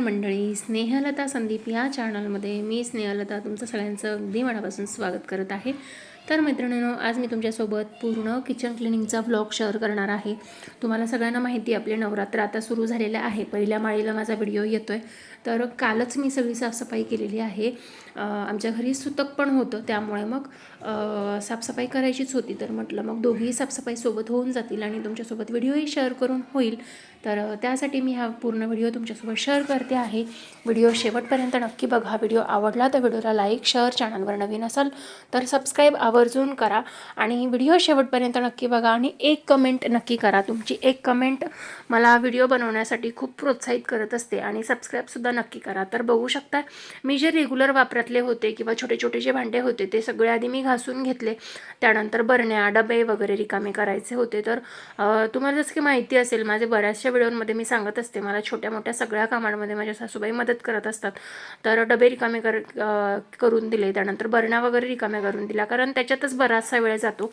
मंडळी स्नेहलता संदीप या चॅनलमध्ये मी स्नेहलता तुमचं सगळ्यांचं अगदी मनापासून स्वागत करत आहे. तर मैत्रिणींनो आज मी तुमच्यासोबत पूर्ण किचन क्लिनिंगचा ब्लॉग शेअर करणार आहे. तुम्हाला सगळ्यांना माहिती आपले नवरात्र आता सुरू झालेलं आहे. पहिल्या माळीला माझा व्हिडिओ येतो आहे तर कालच मी सगळी साफसफाई केलेली आहे. आमच्या घरी सुतक पण होतं त्यामुळे मग साफसफाई करायचीच होती. तर म्हटलं मग दोघीही साफसफाईसोबत होऊन जातील आणि तुमच्यासोबत व्हिडिओही शेअर करून होईल. तर त्यासाठी मी हा पूर्ण व्हिडिओ तुमच्यासोबत शेअर करते आहे. व्हिडिओ शेवटपर्यंत नक्की बघा. व्हिडिओ आवडला तर व्हिडिओला लाईक शेअर चॅनलवर नवीन असाल तर सबस्क्राईब आवर्जून करा. आणि व्हिडिओ शेवटपर्यंत नक्की बघा आणि एक कमेंट नक्की करा. तुमची एक कमेंट मला व्हिडिओ बनवण्यासाठी खूप प्रोत्साहित करत असते आणि सबस्क्राईबसुद्धा नक्की करा. तर बघू शकता मी जे रेग्युलर वापरातले होते किंवा छोटे छोटे जे भांडे होते ते सगळे आधी मी घासून घेतले. त्यानंतर बरण्या डबे वगैरे रिकामे करायचे होते. तर तुम्हाला जसं की माहिती असेल माझे बऱ्याचशा व्हिडिओमध्ये मी सांगत असते. मला छोट्या मोठ्या सगळ्या कामांमध्ये माझ्या सासूबाई मदत करत असतात. तर डबे रिकामे कर करून दिले. त्यानंतर बरण्या वगैरे रिकाम्या करून दिल्या. कारण त्याच्यातच बराचसा वेळ जातो.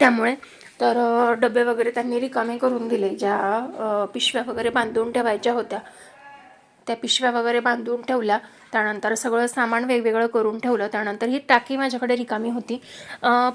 त्यामुळे तर डबे वगैरे त्यांनी रिकामे करून दिले. ज्या पिशव्या वगैरे बांधून ठेवायच्या होत्या. त्या पिशव्या वगैरे बांधून ठेवल्या. त्यानंतर सगळं सामान वेगवेगळं करून ठेवलं. त्यानंतर ही टाकी माझ्याकडे रिकामी होती.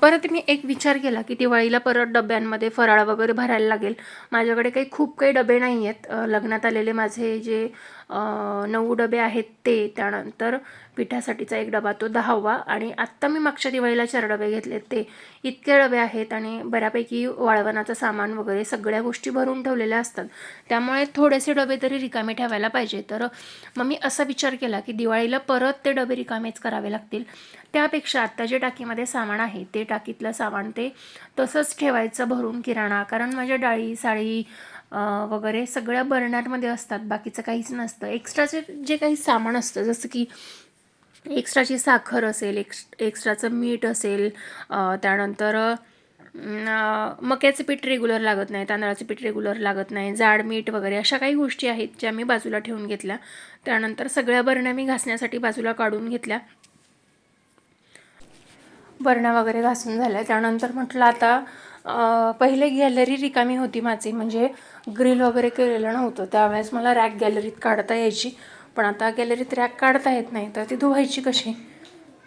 परत मी एक विचार केला की दिवाळीला परत डब्यांमध्ये फराळ वगैरे भरायला लागेल. माझ्याकडे काही खूप काही डबे नाही आहेत लग्नात आलेले माझे जे नऊ डबे आहेत ते त्यानंतर पिठासाठीचा एक डबा तो दहावा आणि आत्ता मी मागच्या दिवाळीला चार डबे घेतलेत ते. इतके डबे आहेत आणि बऱ्यापैकी वाळवणाचं सामान वगैरे सगळ्या गोष्टी भरून ठेवलेल्या असतात. त्यामुळे थोडेसे डबे तरी रिकामे ठेवायला पाहिजे. तर मग मी असा विचार केला की दिवाळीला परत ते डबे रिकामेच करावे लागतील. त्यापेक्षा आत्ता जे टाकीमध्ये सामान आहे ते टाकीतलं सामान ते तसंच ठेवायचं भरून किराणा. कारण माझ्या डाळी साळी वगैरे सगळ्या बर्नरमध्ये असतात. बाकीचं काहीच नसतं. एक्स्ट्राचे जे काही सामान असतं जसं की एक्स्ट्राची साखर असेल एक्स एक्स्ट्राचं मीठ असेल त्यानंतर मक्याचं पीठ रेग्युलर लागत नाही तांदळाचं पीठ रेग्युलर लागत नाही जाड मीठ वगैरे अशा काही गोष्टी आहेत ज्या मी बाजूला ठेवून घेतल्या. त्यानंतर सगळ्या बरण्या मी घासण्यासाठी बाजूला काढून घेतल्या. बरण्या वगैरे घासून झाल्या. त्यानंतर म्हटलं आता पहिले गॅलरी रिकामी होती माझी म्हणजे ग्रिल वगैरे केलेलं नव्हतं. त्यावेळेस मला रॅक गॅलरीत काढता यायची पण आता गॅलरीत रॅक काढता येत नाही तर ती धुवायची कशी?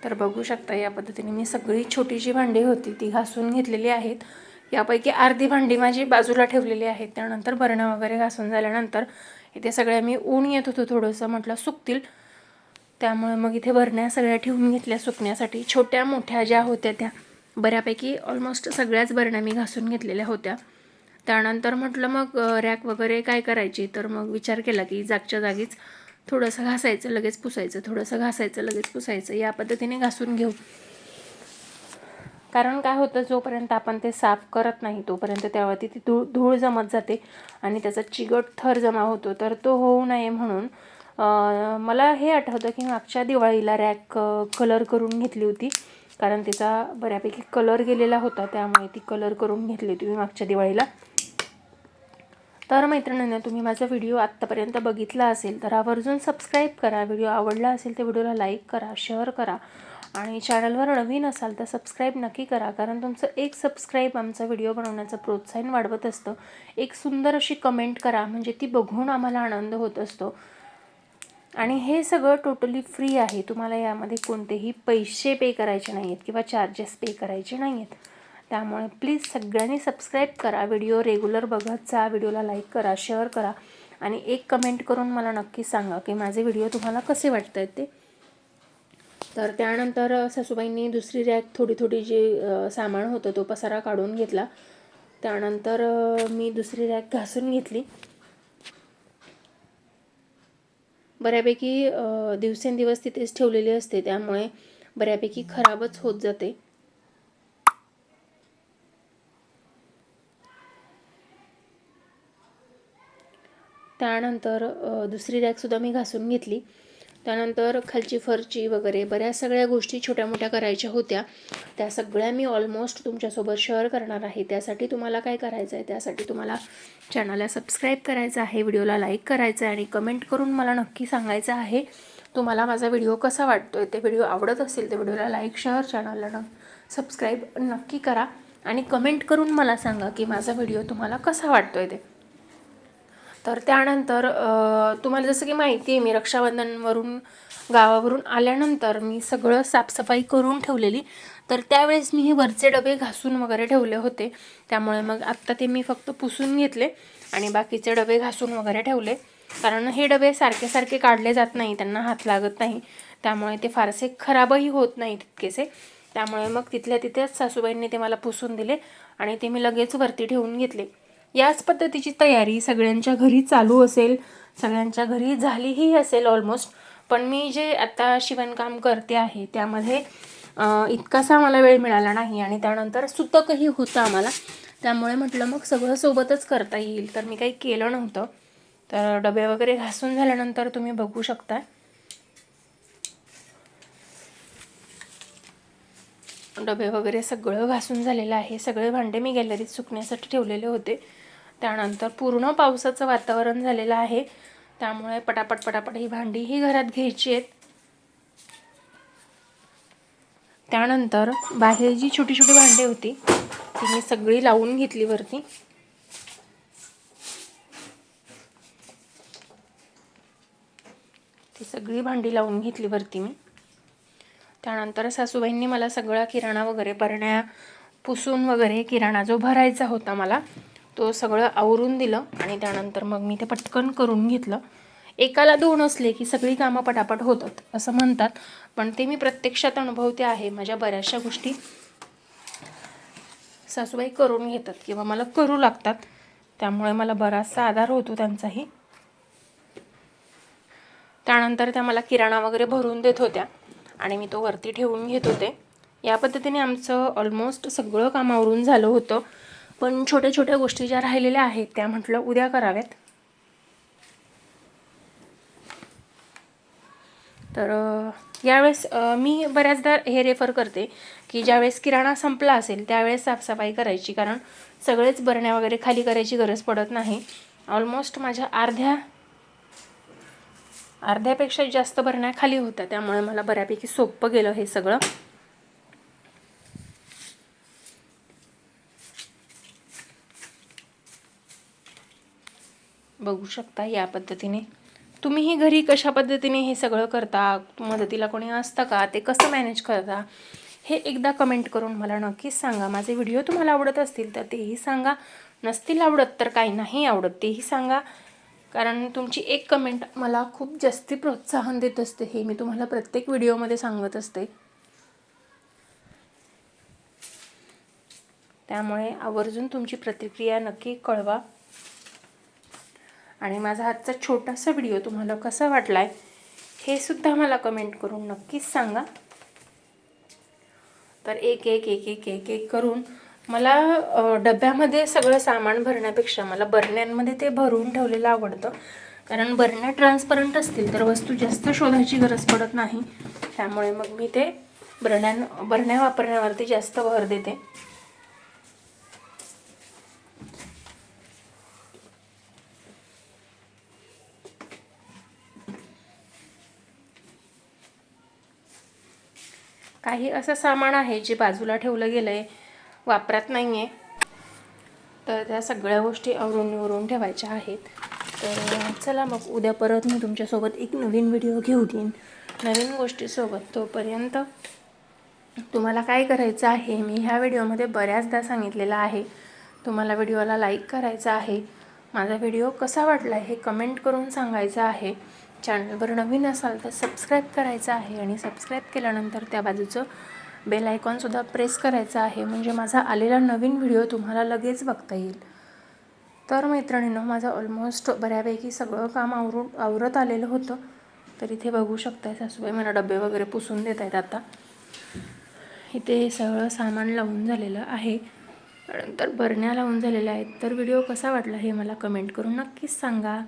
तर बघू शकता या पद्धतीने मी सगळी छोटी जी भांडी होती ती घासून घेतलेली आहेत. यापैकी अर्धी भांडी माझी बाजूला ठेवलेली आहेत त्यानंतर बरणं वगैरे घासून झाल्यानंतर इथे सगळ्या मी ऊन येत होतं थोडंसं म्हटलं सुकतील. त्यामुळे मग इथे भरण्या सगळ्या ठेवून घेतल्या सुकण्यासाठी छोट्या मोठ्या ज्या होत्या त्या. बऱ्यापैकी ऑलमोस्ट सगळ्याच बरण्या मी घासून घेतलेल्या होत्या. त्यानंतर म्हटलं मग रॅक वगैरे काय करायची? तर मग विचार केला की जागच्या जागीच थोडंसं घासायचं लगेच पुसायचं थोडंसं घासायचं लगेच पुसायचं. या पद्धतीने घासून घेऊ. कारण काय होतं जोपर्यंत आपण ते साफ करत नाही तोपर्यंत त्यावरती ती धूळ धूळ जमत जाते आणि त्याचा चिगट थर जमा होतो. तर तो होऊ नये म्हणून मला हे आठवतं की मागच्या दिवाळीला रॅक कलर करून घेतली होती. कारण तिचा बऱ्यापैकी कलर गेलेला होता त्यामुळे ती कलर करून घेतली होती मी मागच्या दिवाळीला. तर मैत्रिणींना तुम्ही माझा व्हिडिओ आत्तापर्यंत बघितला असेल तर आवर्जून सबस्क्राईब करा. व्हिडिओ आवडला असेल तर व्हिडिओला लाईक करा शेअर करा. आणि चॅनलवर नवीन असाल तर सबस्क्राईब नक्की करा कारण तुमचं एक सबस्क्राईब आमचा व्हिडिओ बनवण्याचं प्रोत्साहन वाढवत असतं. एक सुंदर अशी कमेंट करा म्हणजे ती बघून आम्हाला आनंद होत असतो. आणि हे सगळं टोटली फ्री आहे. तुम्हाला यामध्ये कोणतेही पैसे पे करायचे नाही आहेत किंवा चार्जेस पे करायचे नाही आहेत त्यामुळे प्लीज सगळ्यांनी सबस्क्राईब करा. व्हिडिओ रेग्युलर बघत जा. व्हिडिओला लाईक करा शेअर करा. आणि एक कमेंट करून मला नक्की सांगा की माझे व्हिडिओ तुम्हाला कसे वाटत आहेत ते. तर त्यानंतर सासूबाईंनी दुसरी रॅक थोडी थोडी जे सामान होतं तो पसारा काढून घेतला. त्यानंतर मी दुसरी रॅक घासून घेतली. बऱ्यापैकी दिवसेंदिवस तिथेच ठेवलेली असते. त्यामुळे बऱ्यापैकी खराबच होत जाते. त्यानंतर दुसरी रॅकसुद्धा मी घासून घेतली. त्यानंतर खालची फरची वगैरे बऱ्याच सगळ्या गोष्टी छोट्या मोठ्या करायच्या होत्या. त्या सगळ्या मी ऑलमोस्ट तुमच्यासोबत शेअर करणार आहे. त्यासाठी तुम्हाला काय करायचं आहे त्यासाठी तुम्हाला चॅनलला सबस्क्राईब करायचं आहे व्हिडिओला लाईक करायचं आहे आणि कमेंट करून मला नक्की सांगायचं आहे तुम्हाला माझा व्हिडिओ कसा वाटतो आहे ते व्हिडिओ आवडत असेल तर व्हिडिओला लाईक शेअर चॅनलला न सबस्क्राईब नक्की करा आणि कमेंट करून मला सांगा की माझा व्हिडिओ तुम्हाला कसा वाटतो आहे ते. तर त्यानंतर तुम्हाला जसं की माहिती आहे मी रक्षाबंधनवरून गावावरून आल्यानंतर मी सगळं साफसफाई करून ठेवलेली. तर त्यावेळेस मी हे वरचे डबे घासून वगैरे ठेवले होते. त्यामुळे मग आत्ता ते मी फक्त पुसून घेतले आणि बाकीचे डबे घासून वगैरे ठेवले. कारण हे डबे सारखे सारखे काढले जात नाही त्यांना हात लागत नाही. त्यामुळे ते फारसे खराबही होत नाही तितकेसे. त्यामुळे मग तिथल्या तिथेच सासूबाईंनी ते मला पुसून दिले आणि ते मी लगेच वरती ठेवून घेतले. याच पद्धतीची तयारी सगळ्यांच्या घरी चालू असेल सगळ्यांच्या घरी झालीही असेल ऑलमोस्ट पण मी जे आत्ता शिवणकाम करते आहे त्यामध्ये इतकासा मला वेळ मिळाला नाही आणि त्यानंतर सुतकही होतं आम्हाला. त्यामुळे म्हटलं मग सगळं सोबतच करता येईल. तर मी काही केलं नव्हतं. तर डबे वगैरे घासून झाल्यानंतर तुम्ही बघू शकता. डबे वगैरे सगळं घासून झालेलं आहे. सगळे भांडे मी गॅलरीत सुकण्यासाठी ठेवलेले होते. त्यानंतर पूर्ण पावसाचं वातावरण झालेलं आहे. त्यामुळे पटापट पटापट ही भांडी ही घरात घ्यायची आहेत. त्यानंतर बाहेर जी छोटी छोटी भांडी होती ती मी सगळी लावून घेतली वरती. ती सगळी भांडी लावून घेतली वरती मी. त्यानंतर सासूबाईंनी मला सगळा किराणा वगैरे भरण्या पुसून वगैरे किराणा जो भरायचा होता मला तो सगळं आवरून दिलं आणि त्यानंतर मग मी ते पटकन करून घेतलं. एकाला दोन असले की सगळी कामं पटापट होतात असं म्हणतात. पण ते मी प्रत्यक्षात अनुभवते आहे माझ्या बऱ्याचशा गोष्टी सासूबाई करून घेतात किंवा मला करू लागतात. त्यामुळे मला बराचसा आधार होतो त्यांचाही. त्यानंतर त्या मला किराणा वगैरे भरून देत होत्या आणि मी तो वरती ठेवून घेत होते. या पद्धतीने आमचं ऑलमोस्ट सगळं काम आवरून झालं होतं. पण छोट्या छोट्या गोष्टी ज्या राहिलेल्या आहेत त्या म्हटलं उद्या कराव्यात. तर यावेळेस मी बऱ्याचदा हे रेफर करते की ज्यावेळेस किराणा संपला असेल त्यावेळेस साफसफाई करायची. कारण सगळेच बरण्या वगैरे खाली करायची गरज पडत नाही. ऑलमोस्ट माझ्या अर्ध्या अर्ध्यापेक्षा जास्त बरण्या खाली होत्या. त्यामुळे मला बऱ्यापैकी सोपं गेलं हे सगळं. बघू शकता या पद्धतीने. तुम्हीही घरी कशा पद्धतीने हे सगळं करता? मदतीला कोणी असतं का? ते कसं मॅनेज करता? हे एकदा कमेंट करून मला नक्कीच सांगा. माझे व्हिडिओ तुम्हाला आवडत असतील तर तेही सांगा. नसतील आवडत तर काही नाही आवडत तेही सांगा. कारण तुमची एक कमेंट मला खूप जास्ती प्रोत्साहन देत असते हे मी तुम्हाला प्रत्येक व्हिडिओमध्ये सांगत असते. त्यामुळे आवर्जून तुमची प्रतिक्रिया नक्की कळवा. आणि माझा आजचा छोटासा व्हिडिओ तुम्हाला कसा वाटला आहे हे सुद्धा मला कमेंट करून नक्कीच सांगा. तर एक एक एक एक एक एक करून मला डब्यामध्ये सगळं सामान भरण्यापेक्षा मला बरण्यांमध्ये ते भरून ठेवलेलं आवडतं. कारण बरण्या ट्रान्सपरंट असतील तर वस्तू जास्त शोधायची गरज पडत नाही. त्यामुळे मग मी ते बरण्या बरण्या वापरण्यावरती जास्त भर देते. काही असं सामान आहे जे बाजूला ठेवलं गेलं आहे वापरात नाही आहे तर त्या सगळ्या गोष्टी आवरून निवरून ठेवायच्या आहेत. तर चला मग उद्या परत मी तुमच्यासोबत एक नवीन व्हिडिओ घेऊ देईन नवीन गोष्टीसोबत तोपर्यंत तुम्हाला काय करायचं आहे मी ह्या व्हिडिओमध्ये बऱ्याचदा सांगितलेलं आहे. तुम्हाला व्हिडिओला लाईक करायचा आहे. माझा व्हिडिओ कसा वाटला हे कमेंट करून सांगायचं आहे. चॅनलवर नवीन असाल तर सबस्क्राईब करायचं आहे आणि सबस्क्राईब केल्यानंतर त्या बाजूचं बेल आयकॉनसुद्धा प्रेस करायचं आहे. म्हणजे माझा आलेला नवीन व्हिडिओ तुम्हाला लगेच बघता येईल. तर मैत्रिणींनो माझं ऑलमोस्ट बऱ्यापैकी सगळं काम आवरून आवरत आलेलं होतं. तर इथे बघू शकताय सासूबाई मला डबे वगैरे पुसून देत आहेत आता. इथे हे सगळं सामान लावून झालेलं आहे. नंतर बरण्या लावून झालेल्या आहेत. तर व्हिडिओ कसा वाटला हे मला कमेंट करून नक्कीच सांगा.